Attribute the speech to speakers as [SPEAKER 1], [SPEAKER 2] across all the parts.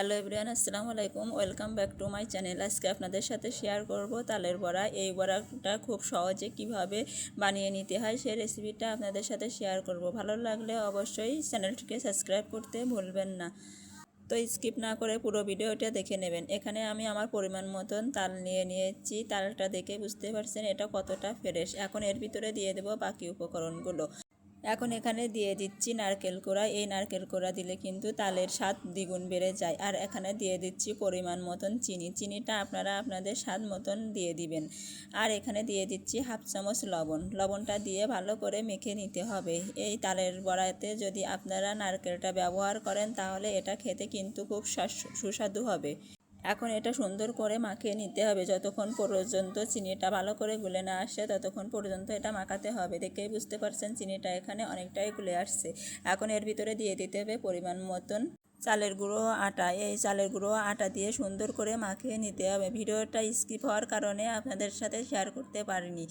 [SPEAKER 1] Hello everyone আসসালামু আলাইকুম। Welcome back to my channel. আজকে আপনাদের সাথে শেয়ার করব তালের বড়া। এই বড়াটা খুব সহজে কীভাবে বানিয়ে নিতে হয় সেই রেসিপিটা আপনাদের সাথে শেয়ার করব। ভালো লাগলে অবশ্যই চ্যানেলটিকে সাবস্ক্রাইব করতে ভুলবেন না। তো স্কিপ না করে পুরো ভিডিওটা দেখে নেবেন। এখানে আমি আমার পরিমাণ মতন তাল নিয়ে নিয়েছি। তালটা দেখে বুঝতে পারছেন এটা কতটা ফ্রেশ। এখন এর ভিতরে দিয়ে দেব বাকি উপকরণগুলো। এখন এখানে দিয়ে দিচ্ছি নারকেল কোড়া। এই নারকেল কোড়া দিলে কিন্তু তালের স্বাদ দ্বিগুণ বেড়ে যায়। আর এখানে দিয়ে দিচ্ছি পরিমাণ মতন চিনি। চিনিটা আপনারা আপনাদের স্বাদ মতন দিয়ে দিবেন। আর এখানে দিয়ে দিচ্ছি হাফ চামচ লবণ। লবণটা দিয়ে ভালো করে মেখে নিতে হবে। এই তালের বড়াতে যদি আপনারা নারকেলটা ব্যবহার করেন, তাহলে এটা খেতে কিন্তু খুব সুস্বাদু হবে। এখন এটা সুন্দর করে মাখিয়ে নিতে হবে। যতক্ষণ পর্যন্ত চিনিটা ভালো করে গুলে না আসে ততক্ষণ পর্যন্ত এটা মাখাতে হবে। দেখেই বুঝতে পারছেন, চিনিটা এখানে অনেকটাই গুলে আসছে। এখন এর ভিতরে দিয়ে দিতে হবে পরিমাণ মতন চালের গুঁড়ো আটা, এই চালের গুঁড়ো আটা দিয়ে সুন্দর করে মাখিয়ে নিতে হবে। ভিডিওটা স্কিপ হওয়ার কারণে আপনাদের সাথে শেয়ার করতে পারিনি।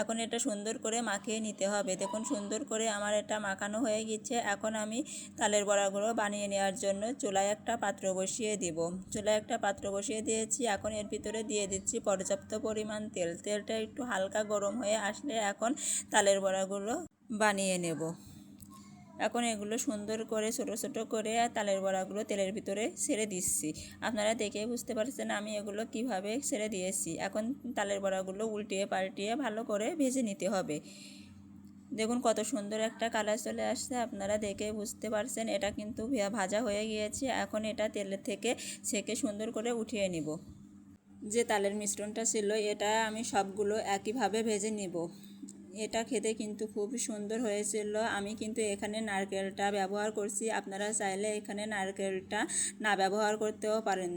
[SPEAKER 1] এখন এটা সুন্দর করে মাখিয়ে নিতে হবে। দেখুন, সুন্দর করে আমার এটা মাখানো হয়ে গেছে এখন আমি তালের বড়াগুলো বানিয়ে নেওয়ার জন্য চুলায় একটা পাত্র বসিয়ে দিব। চুলায় একটা পাত্র বসিয়ে দিয়েছি। এখন এর ভিতরে দিয়ে দিচ্ছি পর্যাপ্ত পরিমাণ তেল। তেলটা একটু হালকা গরম হয়ে আসলে এখন তালের বড়াগুলো বানিয়ে নেব। এখন এগুলো সুন্দর করে, ছোটো ছোটো করে তালের বড়াগুলো তেলের ভিতরে ছেড়ে দিচ্ছি। আপনারা দেখে বুঝতে পারছেন আমি এগুলো কীভাবে ছেড়ে দিয়েছি। এখন তালের বড়াগুলো উল্টিয়ে পাল্টিয়ে ভালো করে ভেজে নিতে হবে। দেখুন কত সুন্দর একটা কালার চলে আসছে, আপনারা দেখে বুঝতে পারছেন। এটা কিন্তু ভাজা হয়ে গিয়েছে, এখন এটা তেলের থেকে ছেঁকে সুন্দর করে উঠিয়ে নিব। যে তালের মিশ্রণটা ছিল, এটা আমি সবগুলো একইভাবে ভেজে নিব। এটা খেতে কিন্তু খুব সুন্দর হয়েছিল। আমি কিন্তু এখানে নারকেলটা ব্যবহার করছি। আপনারা চাইলে এখানে নারকেলটা না ব্যবহার করতেও পারেন।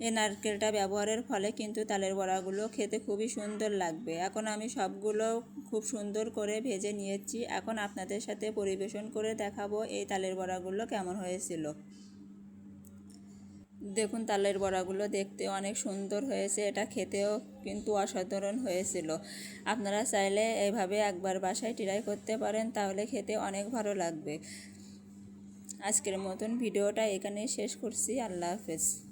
[SPEAKER 1] এই নারকেলটা ব্যবহারের ফলে কিন্তু তালের বড়াগুলো খেতে খুবই সুন্দর লাগবে। এখন আমি সবগুলো খুব সুন্দর করে ভেজে নিয়েছি। এখন আপনাদের সাথে পরিবেশন করে দেখাবো এই তালের বড়াগুলো কেমন হয়েছিল। দেখুন তালের বড়াগুলো দেখতে অনেক সুন্দর হয়েছে, এটা খেতেও কিন্তু অসাধারণ হয়েছিল। আপনারা চাইলে এভাবে একবার বাসায় ট্রাই করতে পারেন, তাহলে খেতে অনেক ভালো লাগবে। আজকের মতন ভিডিওটা এখানেই শেষ করছি, আল্লাহ হাফেজ।